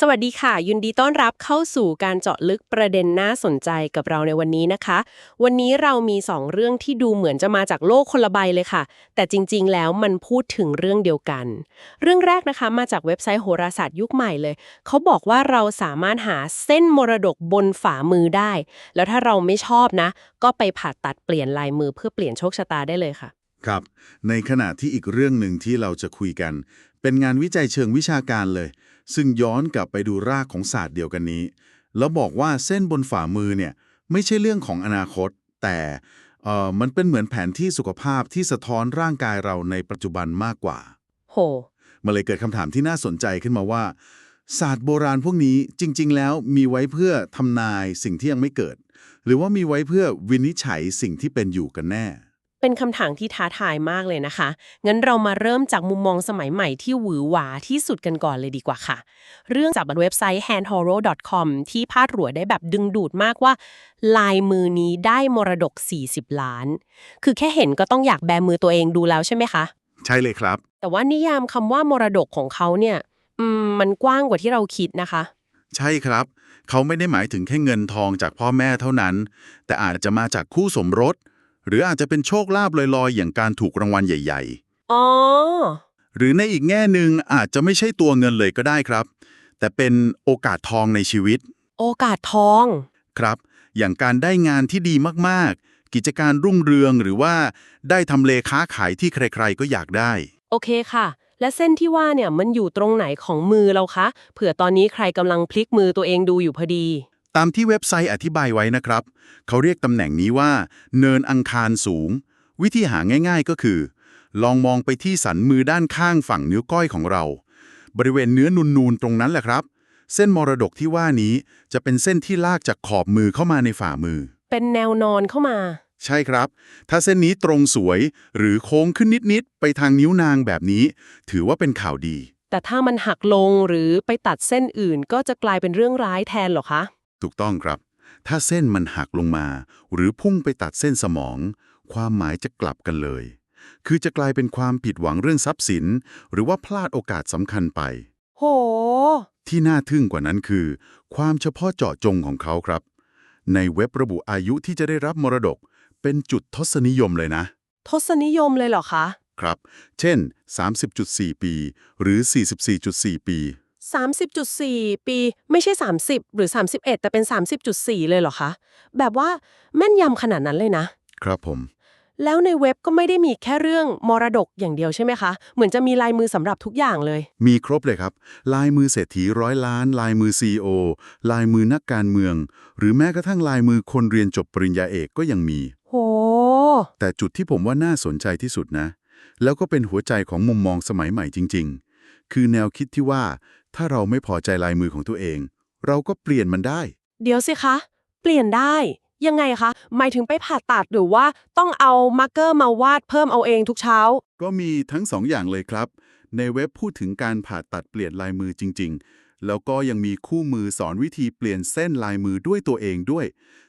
สวัสดีค่ะ ยินดีต้อนรับเข้าสู่การเจาะลึกประเด็นน่าสนใจกับเราในวันนี้นะคะ วันนี้เรามี 2 เรื่องที่ดูเหมือนจะมาจากโลกคนละใบเลยค่ะ แต่จริงๆ แล้วมันพูดถึงเรื่องเดียวกัน เรื่องแรกนะคะมาจากเว็บไซต์โหราศาสตร์ยุคใหม่เลย เขาบอกว่าเราสามารถหาเส้นมรดกบนฝ่ามือได้ แล้วถ้าเราไม่ชอบนะ ก็ไปผ่าตัดเปลี่ยนลายมือเพื่อเปลี่ยนโชคชะตาได้เลยค่ะ ครับ ในขณะที่อีกเรื่องหนึ่งที่เราจะคุยกัน เป็นงานวิจัยเชิงวิชาการเลย ซึ่งย้อนกลับไปดูรากของศาสตร์เดียวกันนี้ แล้วบอกว่าเส้นบนฝ่ามือเนี่ยไม่ใช่เรื่องของอนาคต แต่เอ่อมันเป็นเหมือนแผนที่สุขภาพที่สะท้อนร่างกายเราในปัจจุบันมากกว่า โหมันเลยเกิดคำถามที่น่าสนใจขึ้นมาว่า ศาสตร์โบราณพวกนี้จริง ๆ แล้วมีไว้เพื่อทำนายสิ่งที่ยังไม่เกิด หรือว่ามีไว้เพื่อวินิจฉัยสิ่งที่เป็นอยู่กันแน่ เป็นคำถามที่ท้าทายมากเลยนะคะ งั้นเรามาเริ่มจากมุมมองสมัยใหม่ที่หวือหวาที่สุดกันก่อนเลยดีกว่าค่ะ เรื่องจากบนเว็บไซต์ handhorror.com ที่พาดหัวได้แบบดึงดูดมากว่า ลายมือนี้ได้มรดก 40 ล้าน คือแค่เห็นก็ต้องอยากแบมือตัวเองดูแล้วใช่ไหมคะ ใช่เลยครับ แต่ว่านิยามคำว่ามรดกของเขาเนี่ยอืมมันกว้างกว่าที่เราคิดนะคะ ใช่ครับ เขาไม่ได้หมายถึงแค่เงินทองจากพ่อแม่เท่านั้น แต่อาจจะมาจากคู่สมรส หรืออาจจะเป็นโชคลาภลอยๆ อย่างการถูกรางวัลใหญ่อ๋อๆหรือในอีกแง่หนึ่งอาจจะไม่ใช่ตัวเงินเลยก็ได้ครับ แต่เป็นโอกาสทองในชีวิต โอกาสทอง ครับ อย่างการได้งานที่ดีมากๆ กิจการรุ่งเรืองหรือว่าได้ทำเลค้าขายที่ใครๆก็อยากได้ โอเคค่ะ และเส้นที่ว่าเนี่ยมันอยู่ตรงไหนของมือเราคะ เผื่อตอนนี้ใครกำลังพลิกมือตัวเองดูอยู่พอดี ตามที่เว็บไซต์อธิบายไว้นะครับ เขาเรียกตำแหน่งนี้ว่า เนินอังคารสูง วิธีหาง่ายๆก็คือ ลองมองไปที่สันมือด้านข้างฝั่งนิ้วก้อยของเรา บริเวณเนื้อนูนๆตรงนั้นแหละครับ เส้นมรดกที่ว่านี้จะเป็นเส้นที่ลากจากขอบมือเข้ามาในฝ่ามือ เป็นแนวนอนเข้ามา ใช่ครับ ถ้าเส้นนี้ตรงสวยหรือโค้งขึ้นนิดๆไปทางนิ้วนางแบบนี้ ถือว่าเป็นข่าวดี แต่ถ้ามันหักลงหรือไปตัดเส้นอื่นก็จะกลายเป็นเรื่องร้ายแทนเหรอคะ ถูกต้องครับ ถ้าเส้นมันหักลงมา หรือพุ่งไปตัดเส้นสมอง ความหมายจะกลับกันเลย คือจะกลายเป็นความผิดหวังเรื่องทรัพย์สิน หรือว่าพลาดโอกาสสำคัญไป โห ที่น่าทึ่งกว่านั้นคือ ความเฉพาะเจาะจงของเขาครับ ในเว็บระบุอายุที่จะได้รับมรดก เป็นจุดทศนิยมเลยนะ ทศนิยมเลยเหรอคะ ครับ เช่น 30.4 ปี หรือ 44.4 ปี 30.4 ปีไม่ใช่ 30 หรือ 31 แต่เป็น 30.4 เลยเหรอคะ แบบว่าแม่นยำขนาดนั้นเลยนะ ครับผม แล้วในเว็บก็ไม่ได้มีแค่เรื่องมรดกอย่างเดียวใช่ไหมคะ เหมือนจะมีลายมือสำหรับทุกอย่างเลย มีครบเลยครับ ลายมือเศรษฐีร้อยล้าน ลายมือซีโอลายมือนักการเมือง หรือแม้กระทั่งลายมือคนเรียนจบปริญญาเอกก็ยังมี โห แต่จุดที่ผมว่าน่าสนใจที่สุดนะ แล้วก็เป็นหัวใจของมุมมองสมัยใหม่จริง ๆ คือแนวคิดที่ว่า ถ้าเราไม่พอใจลายมือของตัวเอง เราก็เปลี่ยนมันได้ เดี๋ยวสิคะ เปลี่ยนได้ ยังไงคะ หมายถึงไปผ่าตัดหรือว่าต้องเอามาร์กเกอร์มาวาดเพิ่มเอาเองทุกเช้า ก็มีทั้งสองอย่างเลยครับ ในเว็บพูดถึงการผ่าตัดเปลี่ยนลายมือจริง ๆ แล้วก็ยังมีคู่มือสอนวิธีเปลี่ยนเส้นลายมือด้วยตัวเองด้วย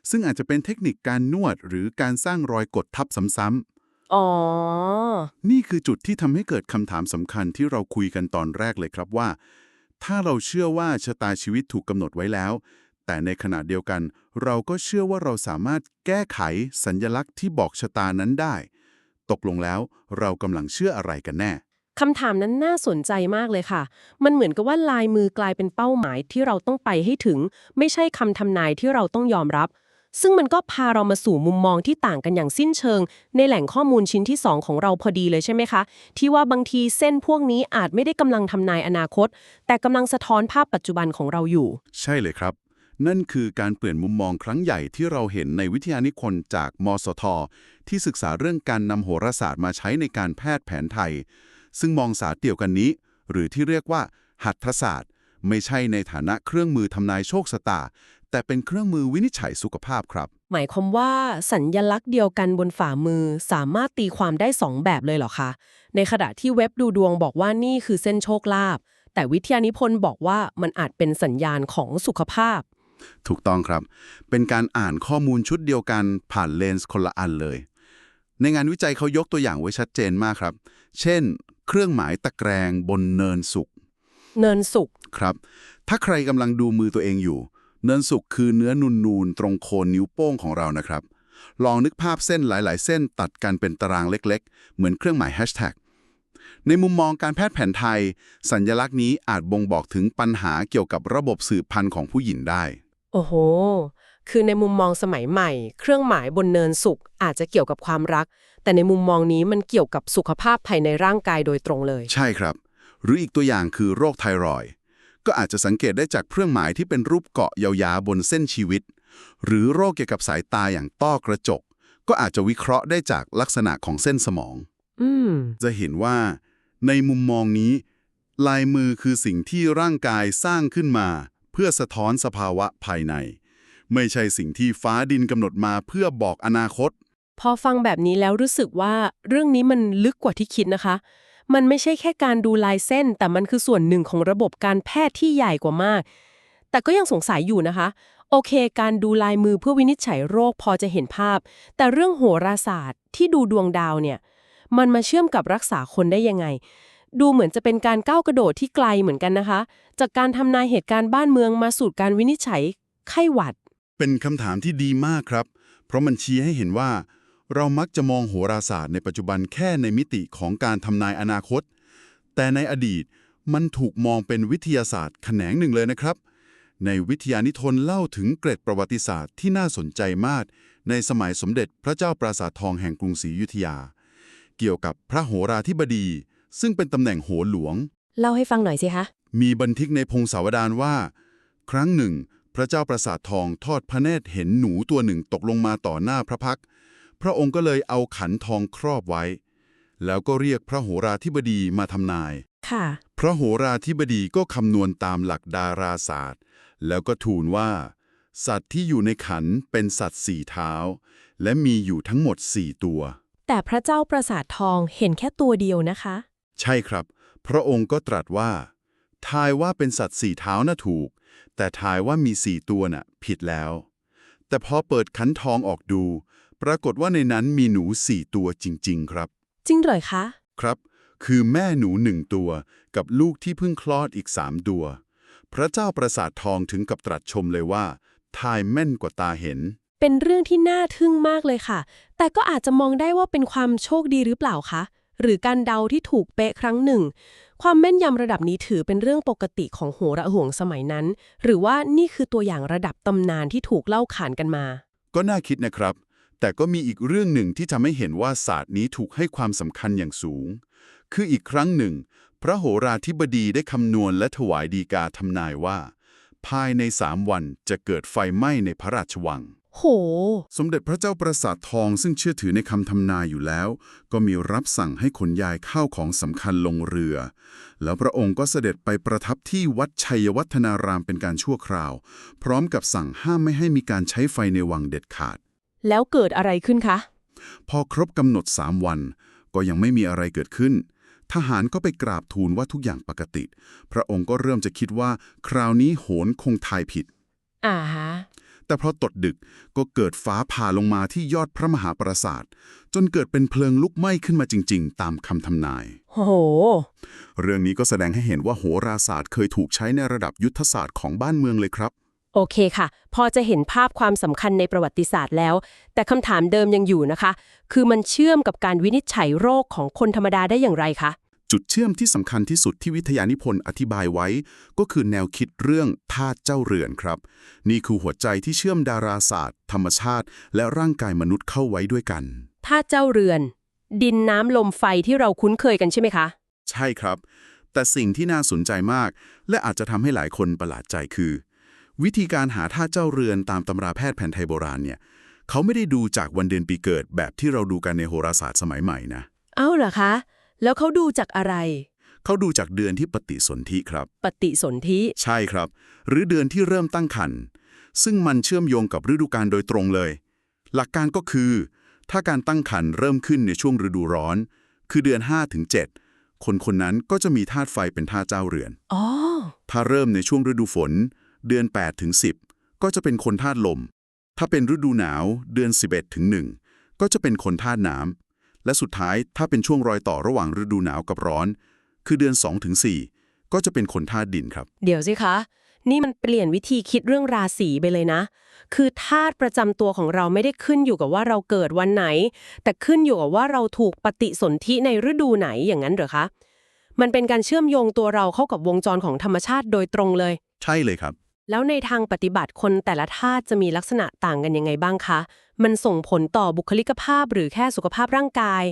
ซึ่งอาจจะเป็นเทคนิคการนวดหรือการสร้างรอยกดทับซ้ำอ๋อๆนี่คือจุดที่ทำให้เกิดคำถามสำคัญที่เราคุยกันตอนแรกเลยครับว่า ถ้าเราเชื่อว่าชะตาชีวิตถูกกำหนดไว้แล้ว แต่ในขณะเดียวกัน เราก็เชื่อว่าเราสามารถแก้ไขสัญญลักษณ์ที่บอกชะตานั้นได้ ตกลงแล้วเรากำลังเชื่ออะไรกันแน่คำถามนั้นน่าสนใจมากเลยค่ะ มันเหมือนกับว่าลายมือกลายเป็นเป้าหมายที่เราต้องไปให้ถึง ไม่ใช่คำทำนายที่เราต้องยอมรับ ซึ่งมันก็พาเรามาสู่มุมมองที่ต่างกันอย่างสิ้นเชิง ในแหล่งข้อมูลชิ้นที่ 2 ของเราพอดีเลยใช่ไหมคะ ที่ว่าบางทีเส้นพวกนี้อาจไม่ได้กำลังทำนายอนาคต แต่กำลังสะท้อนภาพปัจจุบันของเราอยู่ ใช่เลยครับ นั่นคือการเปลี่ยนมุมมองครั้งใหญ่ที่เราเห็นในวิทยานิพนธ์จากมสท ที่ศึกษาเรื่องการนำโหราศาสตร์มาใช้ในการแพทย์แผนไทย ซึ่งมองศาสตร์เดียวกันนี้ หรือที่เรียกว่าหัตถศาสตร์ ไม่ใช่ในฐานะเครื่องมือทำนายโชคชะตา แต่เป็นเครื่องมือวินิจฉัยสุขภาพครับ หมายความว่าสัญญลักษณ์เดียวกันบนฝ่ามือสามารถตีความได้สองแบบเลยเหรอคะ ในขณะที่เว็บดูดวงบอกว่านี่คือเส้นโชคลาภแต่วิทยานิพนธ์บอกว่ามันอาจเป็นสัญญาณของสุขภาพ ถูกต้องครับ เป็นการอ่านข้อมูลชุดเดียวกันผ่านเลนส์คนละอันเลย ในงานวิจัยเขายกตัวอย่างไว้ชัดเจนมากครับ เช่น เครื่องหมายตะแกรงบนเนินสุขเนินสุกครับ ถ้าใครกำลังดูมือตัวเองอยู่ เนินสุกคือเนื้อนูนๆ ตรงโคนนิ้วโป้งของเรานะครับ ลองนึกภาพเส้นหลาย ๆ เส้นตัดกันเป็นตารางเล็ก ๆ เหมือนเครื่องหมายแฮชแท็กในมุมมองการแพทย์แผนไทย สัญลักษณ์นี้อาจบ่งบอกถึงปัญหาเกี่ยวกับระบบสืบพันธุ์ของผู้หญิงได้ โอ้โห คือในมุมมองสมัยใหม่ เครื่องหมายบนเนินสุกอาจจะเกี่ยวกับความรัก แต่ในมุมมองนี้มันเกี่ยวกับสุขภาพภายในร่างกายโดยตรงเลย ใช่ครับ หรืออีกตัวอย่างคือโรคไทรอยด์ ก็อาจจะสังเกตได้จากเครื่องหมายที่เป็นรูปเกาะยาวๆบนเส้นชีวิต หรือโรคเกี่ยวกับสายตาอย่างต้อกระจก ก็อาจจะวิเคราะห์ได้จากลักษณะของเส้นสมอง อืม จะเห็นว่า ในมุมมองนี้ ลายมือคือสิ่งที่ร่างกายสร้างขึ้นมา เพื่อสะท้อนสภาวะภายใน ไม่ใช่สิ่งที่ฟ้าดินกำหนดมาเพื่อบอกอนาคต พอฟังแบบนี้แล้วรู้สึกว่าเรื่องนี้มันลึกกว่าที่คิดนะคะ มันไม่ใช่แค่การดูลายเส้น แต่มันคือส่วนหนึ่งของระบบการแพทย์ที่ใหญ่กว่ามาก แต่ก็ยังสงสัยอยู่นะคะ โอเค การดูลายมือเพื่อวินิจฉัยโรคพอจะเห็นภาพ แต่เรื่องโหราศาสตร์ที่ดูดวงดาวเนี่ย มันมาเชื่อมกับรักษาคนได้ยังไง ดูเหมือนจะเป็นการก้าวกระโดดที่ไกลเหมือนกันนะคะ จากการทำนายเหตุการณ์บ้านเมืองมาสู่การวินิจฉัยไข้หวัด เป็นคำถามที่ดีมากครับ เพราะมันชี้ให้เห็นว่า เรามักจะมองโหราศาสตร์ในปัจจุบันแค่ในมิติของการทำนายอนาคต แต่ในอดีตมันถูกมองเป็นวิทยาศาสตร์แขนงหนึ่งเลยนะครับ ในวิทยานิทนเล่าถึงเกร็ดประวัติศาสตร์ที่น่าสนใจมาก ในสมัยสมเด็จพระเจ้าปราสาททองแห่งกรุงศรีอยุธยา เกี่ยวกับพระโหราธิบดี ซึ่งเป็นตำแหน่งโหรหลวง เล่าให้ฟังหน่อยสิคะ มีบันทึกในพงศาวดารว่า ครั้งหนึ่ง พระเจ้าประสาททองทอดพระเนตรเห็นหนูตัวหนึ่งตกลงมาต่อหน้าพระพักตร์ พระองค์ก็เลยเอาขันทองครอบไว้ แล้วก็เรียกพระโหราธิบดีมาทำนาย ค่ะ พระโหราธิบดีก็คำนวณตามหลักดาราศาสตร์ แล้วก็ทูลว่า สัตว์ที่อยู่ในขันเป็นสัตว์สี่เท้า และมีอยู่ทั้งหมดสี่ตัว แต่พระเจ้าประสาททองเห็นแค่ตัวเดียวนะคะ ใช่ครับ พระองค์ก็ตรัสว่า ทายว่าเป็นสัตว์สี่เท้าน่ะถูก แต่ทายว่ามีสี่ตัวน่ะ ผิดแล้ว แต่พอเปิดขันทองออกดู ปรากฏว่าในนั้นมีหนูสี่ตัวจริง ๆ ครับ จริงเหรอคะ ครับ คือแม่หนูหนึ่งตัวกับลูกที่เพิ่งคลอดอีกสามตัว พระเจ้าประสาททองถึงกับตรัสชมเลยว่า ทายแม่นกว่าตาเห็น เป็นเรื่องที่น่าทึ่งมากเลยค่ะ แต่ก็อาจจะมองได้ว่าเป็นความโชคดีหรือเปล่าคะ หรือการเดาที่ถูกเป๊ะครั้งหนึ่ง ความแม่นยำระดับนี้ถือเป็นเรื่องปกติของโหระห่วงสมัยนั้น หรือว่านี่คือตัวอย่างระดับตำนานที่ถูกเล่าขานกันมา ก็น่าคิดนะครับ แต่ก็มีอีกเรื่องหนึ่งที่ทำให้เห็นว่าศาสตร์นี้ถูกให้ความสำคัญอย่างสูง คืออีกครั้งหนึ่ง พระโหราธิบดีได้คำนวณและถวายดีกาทำนายว่า ภายในสามวันจะเกิดไฟไหม้ในพระราชวัง โห สมเด็จพระเจ้าประสาททองซึ่งเชื่อถือในคำทำนายอยู่แล้ว ก็มีรับสั่งให้ขนย้ายข้าวของสำคัญลงเรือ แล้วพระองค์ก็เสด็จไปประทับที่วัดชัยวัฒนารามเป็นการชั่วคราว พร้อมกับสั่งห้ามไม่ให้มีการใช้ไฟในวังเด็ดขาด แล้วเกิดอะไรขึ้นคะ พอครบกำหนดสามวัน ก็ยังไม่มีอะไรเกิดขึ้น ทหารก็ไปกราบทูลว่าทุกอย่างปกติ พระองค์ก็เริ่มจะคิดว่า คราวนี้โหนคงทายผิด อ่าฮะ แต่พอตดดึกก็เกิดฟ้าผ่าลงมาที่ยอดพระมหาปราสาท จนเกิดเป็นเพลิงลุกไหม้ขึ้นมาจริง ๆ ตามคำทำนายโหเรื่องนี้ก็แสดงให้เห็นว่าโหราศาสตร์เคยถูกใช้ในระดับยุทธศาสตร์ของบ้านเมืองเลยครับ โอเคค่ะ พอจะเห็นภาพความสำคัญในประวัติศาสตร์แล้ว แต่คำถามเดิมยังอยู่นะคะ คือมันเชื่อมกับการวินิจฉัยโรคของคนธรรมดาได้อย่างไรคะ จุดเชื่อมที่สำคัญที่สุดที่วิทยานิพนธ์อธิบายไว้ ก็คือแนวคิดเรื่องธาตุเจ้าเรือนครับ นี่คือหัวใจที่เชื่อมดาราศาสตร์ ธรรมชาติ และร่างกายมนุษย์เข้าไว้ด้วยกันถ้าเจ้าเรือน ดินน้ำลมไฟที่เราคุ้นเคยกันใช่ไหมคะ ใช่ครับ แต่สิ่งที่น่าสนใจมาก และอาจจะทำให้หลายคนประหลาดใจคือ วิธีการหาท่าตุเจ้าเรือนตามตำราแพทย์แผนไทยโบราณเนี่ยเขาไม่ได้ดูจากวันเดือนปีเกิดแบบที่เราดูกันในโหราศาสตร์สมัยใหม่นะเอ้าเหรอคะ แล้วเขาดูจากอะไร เขาดูจากเดือนที่ปฏิสนธิครับ ปฏิสนธิใช่ครับ หรือเดือนที่เริ่มตั้งครรภ์ซึ่งมันเชื่อมโยงกับฤดูกาลโดยตรงเลย หลักการก็คือ ถ้าการตั้งครรภ์เริ่มขึ้นในช่วงฤดูร้อน คือเดือน5ถึง7คนคนนั้นก็จะมีธาตุไฟเป็นธาตุเจ้าเรือน อ๋อ ถ้าเริ่มในช่วงฤดูฝน เดือน 8 ถึง 10 ก็จะเป็นคนธาตุลม ถ้าเป็นฤดูหนาว เดือน 11 ถึง 1 ก็จะเป็นคนธาตุน้ำ และสุดท้ายถ้าเป็นช่วงรอยต่อระหว่างฤดูหนาวกับร้อน คือเดือน 2 ถึง 4 ก็จะเป็นคนธาตุดินครับ เดี๋ยวสิคะ นี่มันเปลี่ยนวิธีคิดเรื่องราศีไปเลยนะ คือธาตุประจำตัวของเราไม่ได้ขึ้นอยู่กับว่าเราเกิดวันไหน แต่ขึ้นอยู่กับว่าเราถูกปฏิสนธิในฤดูไหนอย่างนั้นเหรอคะมันเป็นการเชื่อมโยงตัวเราเข้ากับวงจรของธรรมชาติโดยตรงเลย ใช่เลยครับ แล้วในทางปฏิบัติคนแต่ละธาตุจะมีลักษณะต่างกันยังไงบ้างคะ มันส่งผลต่อบุคลิกภาพหรือแค่สุขภาพร่างกาย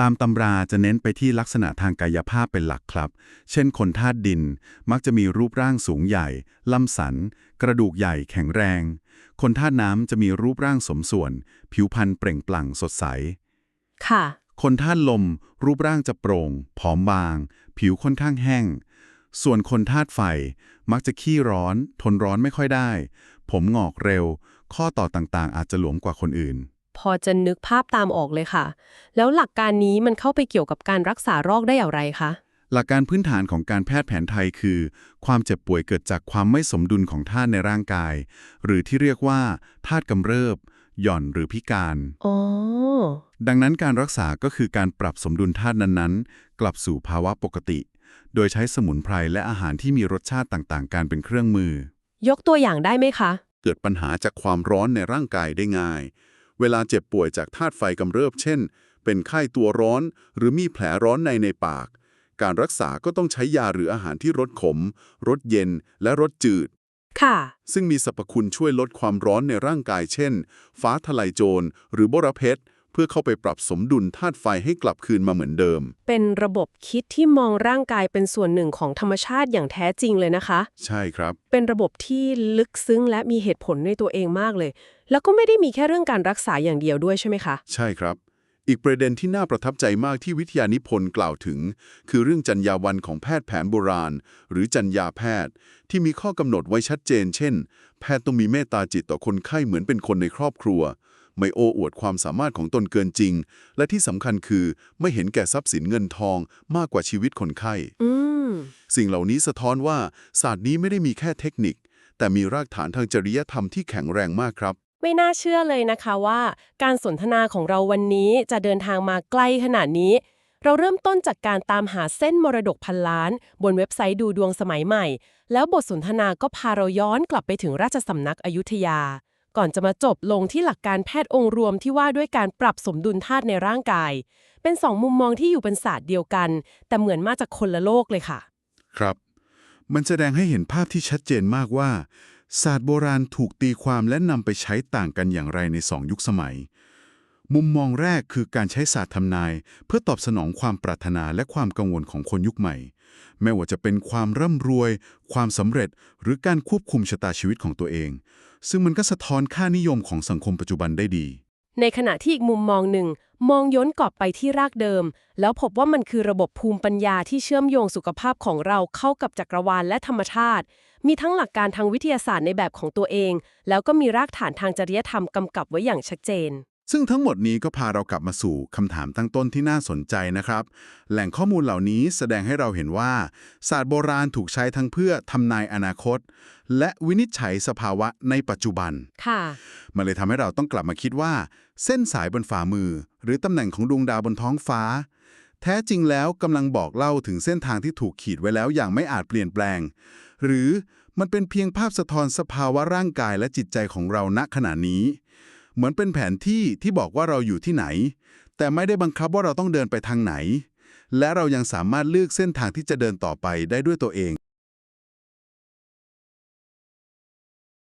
ตามตำราจะเน้นไปที่ลักษณะทางกายภาพเป็นหลักครับ เช่นคนธาตุดิน มักจะมีรูปร่างสูงใหญ่ ลำสัน กระดูกใหญ่แข็งแรง คนธาตุน้ำจะมีรูปร่างสมส่วน ผิวพรรณเปล่งปลั่งสดใส ค่ะ คนธาตุลม รูปร่างจะโปร่ง ผอมบาง ผิวค่อนข้างแห้ง ส่วนคนธาตุไฟ มักจะขี้ร้อน ทนร้อนไม่ค่อยได้ ผมหงอกเร็ว ข้อต่อต่างๆ อาจจะหลวมกว่าคนอื่น พอจะนึกภาพตามออกเลยค่ะ แล้วหลักการนี้มันเข้าไปเกี่ยวกับการรักษาโรคได้อย่างไรคะหลักการพื้นฐานของการแพทย์แผนไทยคือ ความเจ็บป่วยเกิดจากความไม่สมดุลของธาตุในร่างกาย หรือที่เรียกว่าธาตุกำเริบ หย่อนหรือพิการอ๋อดังนั้นการรักษาก็คือการปรับสมดุลธาตุนั้นๆ กลับสู่ภาวะปกติ โดยใช้สมุนไพรและอาหารที่มีรสชาติต่างๆการเป็นเครื่องมือ ยกตัวอย่างได้ไหมคะ เกิดปัญหาจากความร้อนในร่างกายได้ง่าย เวลาเจ็บป่วยจากธาตุไฟกำเริบ เช่น เป็นไข้ตัวร้อน หรือมีแผลร้อนในในปาก การรักษาก็ต้องใช้ยาหรืออาหารที่รสขม รสเย็น และรสจืด ค่ะ ซึ่งมีสรรพคุณช่วยลดความร้อนในร่างกาย เช่น ฟ้าทลายโจร หรือบรเพชร เพื่อเข้าไปปรับสมดุลธาตุไฟให้กลับคืนมาเหมือนเดิม เป็นระบบคิดที่มองร่างกายเป็นส่วนหนึ่งของธรรมชาติอย่างแท้จริงเลยนะคะ ใช่ครับ เป็นระบบที่ลึกซึ้งและมีเหตุผลในตัวเองมากเลย แล้วก็ไม่ได้มีแค่เรื่องการรักษาอย่างเดียวด้วยใช่ไหมคะ ใช่ครับ อีกประเด็นที่น่าประทับใจมากที่วิทยานิพนธ์กล่าวถึง คือเรื่องจรรยาวันของแพทย์แผนโบราณ หรือจรรยาแพทย์ ที่มีข้อกำหนดไว้ชัดเจน เช่น แพทย์ต้องมีเมตตาจิตต่อคนไข้เหมือนเป็นคนในครอบครัว ไม่โอ้อวดความสามารถของตนเกินจริง และที่สำคัญคือไม่เห็นแก่ทรัพย์สินเงินทองมากกว่าชีวิตคนไข้อืมสิ่งเหล่านี้สะท้อนว่าศาสตร์นี้ไม่ได้มีแค่เทคนิค แต่มีรากฐานทางจริยธรรมที่แข็งแรงมากครับไม่น่าเชื่อเลยนะคะว่า การสนทนาของเราวันนี้จะเดินทางมาใกล้ขนาดนี้ เราเริ่มต้นจากการตามหาเส้นมรดกพันล้าน บนเว็บไซต์ดูดวงสมัยใหม่ แล้วบทสนทนาก็พาเราย้อนกลับไปถึงราชสำนักอยุธยา ก่อนจะมาจบลงที่หลักการแพทย์องค์รวมที่ว่าด้วยการปรับสมดุลธาตุในร่างกาย เป็นสองมุมมองที่อยู่เป็นศาสตร์เดียวกัน แต่เหมือนมาจากคนละโลกเลยค่ะ ครับ มันแสดงให้เห็นภาพที่ชัดเจนมากว่า ศาสตร์โบราณถูกตีความและนำไปใช้ต่างกันอย่างไรในสองยุคสมัย มุมมองแรกคือการใช้ศาสตร์ทำนาย เพื่อตอบสนองความปรารถนาและความกังวลของคนยุคใหม่ ไม่ว่าจะเป็นความร่ำรวย ความสำเร็จ หรือการควบคุมชะตาชีวิตของตัวเอง ซึ่งมันก็สะท้อนค่านิยมของสังคมปัจจุบันได้ดี ในขณะที่อีกมุมมองหนึ่ง มองย้อนกลับไปที่รากเดิม แล้วพบว่ามันคือระบบภูมิปัญญาที่เชื่อมโยงสุขภาพของเราเข้ากับจักรวาลและธรรมชาติ มีทั้งหลักการทางวิทยาศาสตร์ในแบบของตัวเอง แล้วก็มีรากฐานทางจริยธรรมกำกับไว้อย่างชัดเจน ซึ่งทั้งหมดนี้ก็พาเรากลับมาสู่คำถามตั้งต้นที่น่าสนใจนะครับ แหล่งข้อมูลเหล่านี้แสดงให้เราเห็นว่าศาสตร์โบราณถูกใช้ทั้งเพื่อทำนายอนาคต และวินิจฉัยสภาวะในปัจจุบัน ค่ะ มันเลยทำให้เราต้องกลับมาคิดว่า เส้นสายบนฝ่ามือ หรือตำแหน่งของดวงดาวบนท้องฟ้า แท้จริงแล้วกำลังบอกเล่าถึงเส้นทางที่ถูกขีดไว้แล้วอย่างไม่อาจเปลี่ยนแปลง หรือมันเป็นเพียงภาพสะท้อนสภาวะร่างกายและจิตใจของเราณขณะนี้ เหมือนเป็นแผนที่ที่บอกว่าเราอยู่ที่ไหน แต่ไม่ได้บังคับว่าเราต้องเดินไปทางไหน และเรายังสามารถเลือกเส้นทางที่จะเดินต่อไปได้ด้วยตัวเอง